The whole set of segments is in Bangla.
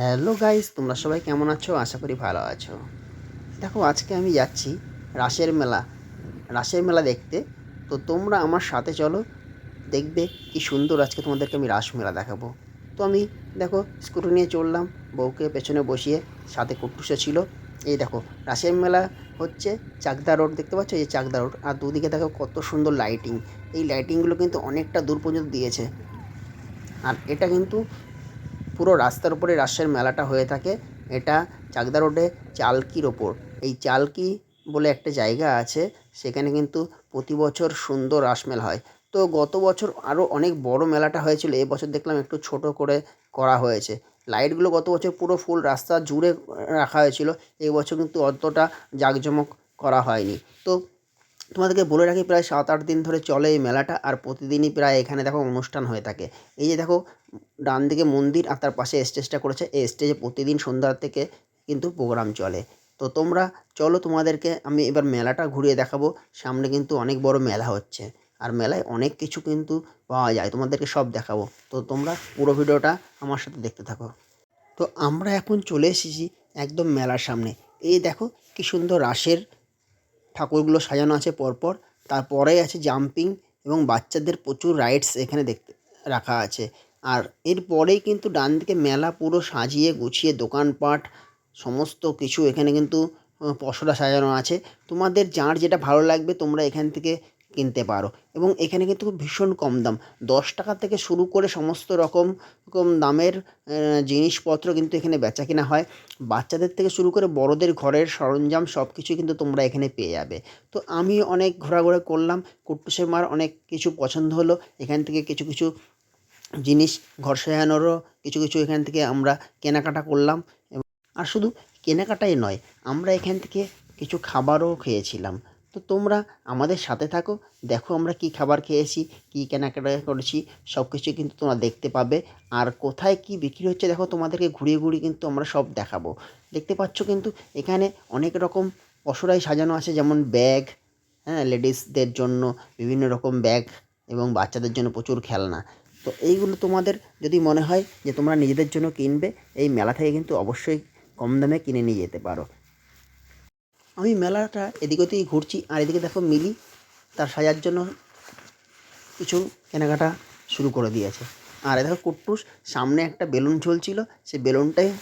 হ্যালো গাইস, তোমরা সবাই কেমন আছো? আশা করি ভালো আছো। দেখো, আজকে আমি যাচ্ছি রাসের মেলা। রাসের মেলা দেখতে। তো তোমরা আমার সাথে চলো, দেখবে কি সুন্দর আজকে তোমাদেরকে আমি রাস মেলা দেখাবো। তো আমি, দেখো, স্কুটি নিয়ে চললাম বউকে পেছনে বসিয়ে সাথে কুট্টুসে ছিল। এই দেখো রাসের মেলা হচ্ছে চাকদা রোড, দেখতে পাচ্ছ? এই চাকদা রোড। আর দুদিকে দেখো কত সুন্দর লাইটিং এই লাইটিংগুলো কিন্তু অনেকটা দূর পর্যন্ত দিয়েছে। আর এটা কিন্তু পুরো রাস্তার উপরে রাসের মেলাটা হয়ে থাকে। এটা চাকদা রোডে চালকির ওপর। এই চালকি বলে একটা জায়গা আছে, সেখানে কিন্তু প্রতি বছর সুন্দর রাস মেলা হয়। তো গত বছর আরও অনেক বড় মেলাটা হয়েছিল এবছর দেখলাম একটু ছোট করে করা হয়েছে। লাইটগুলো গত বছর পুরো ফুল রাস্তা জুড়ে রাখা হয়েছিল এই বছর কিন্তু অতটা জাঁকজমক করা হয়নি। তো তোমাদেরকে বলে রাখি, প্রায় সাত আট দিন ধরে চলে এই মেলাটা আর প্রতিদিনই প্রায় এখানে দেখো অনুষ্ঠান হয়ে থাকে। এই যে দেখো ডান দিকে মন্দির আর তার পাশে স্টেজটা করেছে। এই স্টেজে প্রতিদিন সন্ধ্যা থেকে কিন্তু প্রোগ্রাম চলে। তো তোমরা চলো তোমাদেরকে, আমি এবার মেলাটা ঘুরিয়ে দেখাবো। সামনে কিন্তু অনেক বড় মেলা হচ্ছে আর মেলায় অনেক কিছু কিন্তু পাওয়া যায়। তোমাদেরকে সব দেখাবো। তো তোমরা পুরো ভিডিওটা আমার সাথে দেখতে থাকো। তো আমরা এখন চলে এসেছি একদম মেলার সামনে। এই দেখো কি সুন্দর রাসের ঠাকুরগুলো সাজানো আছে পরপর। তারপরেই আছে জাম্পিং এবং বাচ্চাদের প্রচুর রাইডস এখানে দেখতে, রাখা আছে। আর এরপরেই কিন্তু ডান দিকে মেলা পুরো সাজিয়ে গুছিয়ে দোকানপাট, সমস্ত কিছু এখানে কিন্তু পসরা সাজানো আছে। তোমাদের যার যেটা ভালো লাগবে তোমরা এখান থেকে কিনতে পারো। এবং এখানে কিন্তু ভীষণ কম দাম। দশ টাকা থেকে শুরু করে সমস্ত রকম দামের জিনিসপত্র কিন্তু এখানে বেচা কেনা হয়। বাচ্চাদের থেকে শুরু করে বড়দের ঘরের সরঞ্জাম সব কিছুই কিন্তু তোমরা এখানে পেয়ে যাবে। তো আমি অনেক ঘোরাঘুরি করলাম, কুট্টুসের মার অনেক কিছু পছন্দ হলো। এখান থেকে কিছু কিছু জিনিস ঘর সাজানোরও কিছু কিছু এখান থেকে আমরা কেনাকাটা করলাম। আর শুধু কেনাকাটাই নয়, আমরা এখান থেকে কিছু খাবারও খেয়েছিলাম। তো তোমরা আমাদের সাথে থাকো। দেখো আমরা কি খাবার খেয়েছি, কি কেনাকাটা করেছি সব কিছু কিন্তু তোমরা দেখতে পাবে। আর কোথায় কি বিক্রি হচ্ছে, দেখো তোমাদেরকে ঘুরিয়ে ঘুরিয়ে কিন্তু আমরা সব দেখাবো। দেখতে পাচ্ছ কিন্তু এখানে অনেক রকম পসরাই সাজানো আছে, যেমন ব্যাগ হ্যাঁ লেডিসদের জন্য বিভিন্ন রকম ব্যাগ এবং বাচ্চাদের জন্য প্রচুর খেলনা। তো এইগুলো তোমাদের যদি মনে হয় যে তোমরা নিজেদের জন্য কিনবে, এই মেলা থেকে কিন্তু অবশ্যই কম দামে কিনে নিয়ে যেতে পারো। আমি মেলাটা এদিক ওদিক ঘুরছি, আর এদিকে দেখো মিলি তার সাজার জন্য কিছু কেনাকাটা শুরু করে দিয়েছে। আর দেখো কুট্টুস, সামনে একটা বেলুন ঝুলছিল, সেই বেলুনটাই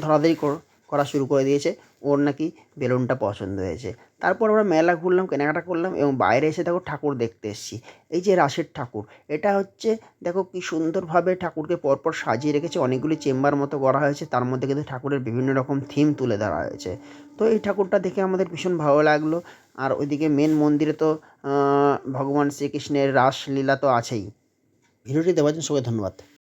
ধরাধরি কর- করা শুরু করে দিয়েছে। ওর নাকি বেলুনটা পছন্দ হয়েছে। তারপর আমরা মেলা ঘুরলাম, কেনাকাটা করলাম এবং বাইরে এসে দেখো ঠাকুর দেখতে এসেছি। এই যে রাসের ঠাকুর, এটা হচ্ছে দেখো কি সুন্দরভাবে ঠাকুরকে পরপর সাজিয়ে রেখেছে, অনেকগুলি চেম্বার মতো করা হয়েছে, তার মধ্যে কিন্তু ঠাকুরের বিভিন্ন রকম থিম তুলে ধরা হয়েছে। তো এই ঠাকুরটা দেখে আমাদের ভীষণ ভালো লাগল। আর ওইদিকে মেন মন্দিরে তো ভগবান শ্রীকৃষ্ণের রাসলীলা তো আছেই। ভিডিওটি দেওয়ার জন্য সবাই ধন্যবাদ।